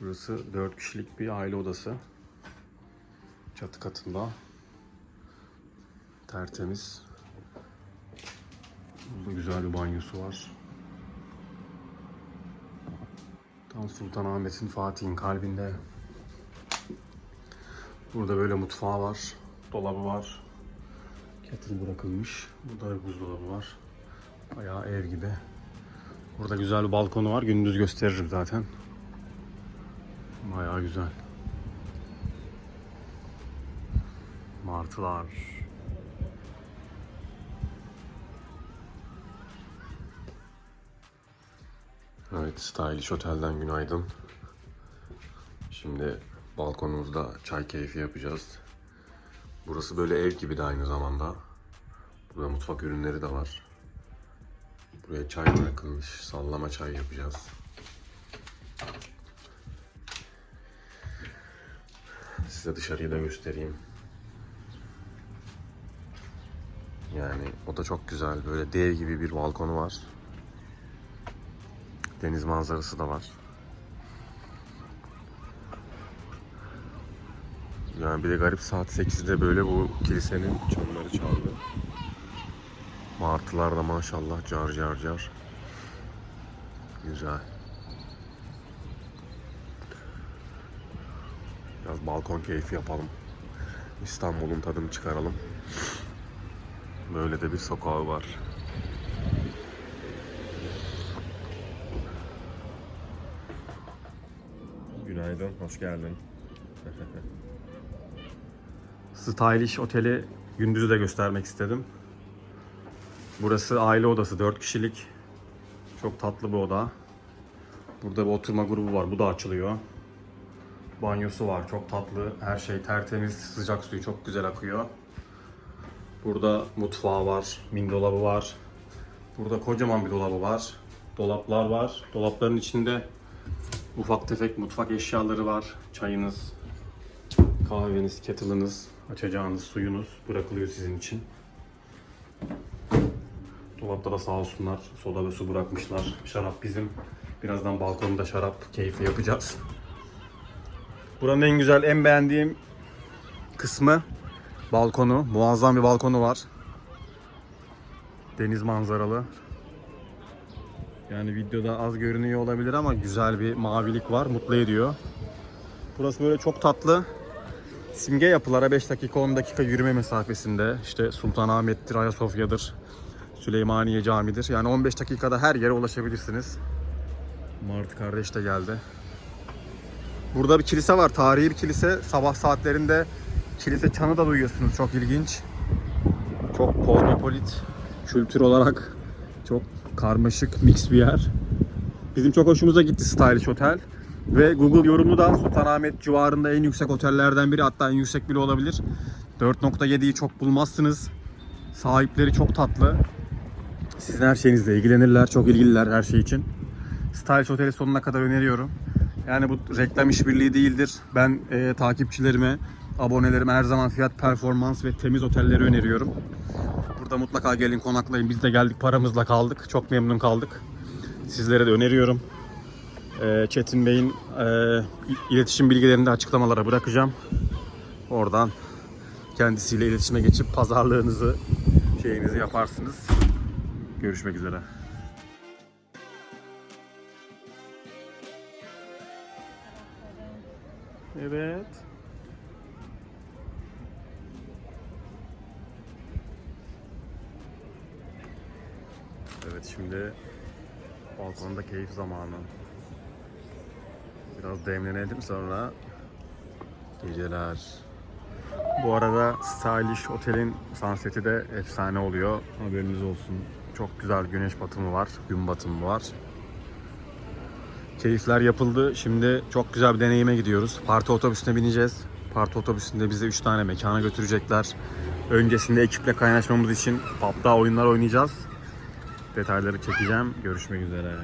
Burası 4 kişilik bir aile odası. Çatı katında. Tertemiz. Burada güzel bir banyosu var. Tam Sultanahmet'in Fatih'in kalbinde. Burada böyle mutfağı var. Dolabı var. Kettle bırakılmış. Burada bir buzdolabı var. Bayağı ev gibi. Burada güzel bir balkonu var. Gündüz gösteririm zaten. Bayağı güzel. Martılar. Evet, Stylish Otel'den günaydın. Şimdi balkonumuzda çay keyfi yapacağız. Burası böyle ev gibi de aynı zamanda. Burada mutfak ürünleri de var. Buraya çay bırakılmış. Sallama çay yapacağız. Size dışarıyı da göstereyim. Yani o da çok güzel. Böyle dev gibi bir balkonu var. Deniz manzarası da var. Yani bir de garip saat 8'de böyle bu kilisenin çanları çaldı. Martılar da maşallah car car car. Güzel. Biraz balkon keyfi yapalım. İstanbul'un tadını çıkaralım. Böyle de bir sokağı var. Günaydın, hoş geldin. Stylish Oteli gündüzü de göstermek istedim. Burası aile odası, 4 kişilik. Çok tatlı bir oda. Burada bir oturma grubu var, bu da açılıyor. Banyosu var, çok tatlı. Her şey tertemiz, sıcak suyu çok güzel akıyor. Burada mutfağı var, min dolabı var. Burada kocaman bir dolabı var. Dolaplar var. Dolapların içinde ufak tefek mutfak eşyaları var. Çayınız, kahveniz, kettle'ınız, açacağınız suyunuz bırakılıyor sizin için. Dolapta da sağ olsunlar soda ve su bırakmışlar. Şarap bizim. Birazdan balkonda şarap keyfi yapacağız. Buranın en güzel, en beğendiğim kısmı balkonu. Muazzam bir balkonu var. Deniz manzaralı. Yani videoda az görünüyor olabilir ama güzel bir mavilik var. Mutlu ediyor. Burası böyle çok tatlı. Simge yapılara 5 dakika 10 dakika yürüme mesafesinde. İşte Sultanahmet'tir, Ayasofya'dır, Süleymaniye Camii'dir. Yani 15 dakikada her yere ulaşabilirsiniz. Martı kardeş de geldi. Burada bir kilise var. Tarihi bir kilise. Sabah saatlerinde kilise çanı da duyuyorsunuz. Çok ilginç. Çok kozmopolit. Kültür olarak çok karmaşık, mix bir yer. Bizim çok hoşumuza gitti Stylish Otel. Ve Google yorumu da Sultanahmet civarında en yüksek otellerden biri. Hatta en yüksek bile olabilir. 4.7'yi çok bulmazsınız. Sahipleri çok tatlı. Sizin her şeyinizle ilgilenirler. Çok ilgililer her şey için. Stylish Otel'i sonuna kadar öneriyorum. Yani bu reklam işbirliği değildir. Ben e, takipçilerime, abonelerime her zaman fiyat, performans ve temiz otelleri öneriyorum. Burada mutlaka gelin konaklayın. Biz de geldik paramızla kaldık. Çok memnun kaldık. Sizlere de öneriyorum. E, Çetin Bey'in e, iletişim bilgilerini de açıklamalara bırakacağım. Oradan kendisiyle iletişime geçip pazarlığınızı şeyinizi yaparsınız. Görüşmek üzere. Evet. Evet şimdi balkonda keyif zamanı. Biraz demlenelim sonra geceler. Bu arada Stylish Otel'in sunseti de efsane oluyor. Haberiniz olsun. Çok güzel güneş batımı var, gün batımı var. Keyifler yapıldı. Şimdi çok güzel bir deneyime gidiyoruz. Parti otobüsüne bineceğiz. Parti otobüsünde bizi 3 tane mekana götürecekler. Öncesinde ekiple kaynaşmamız için pub'da oyunlar oynayacağız. Detayları çekeceğim. Görüşmek üzere.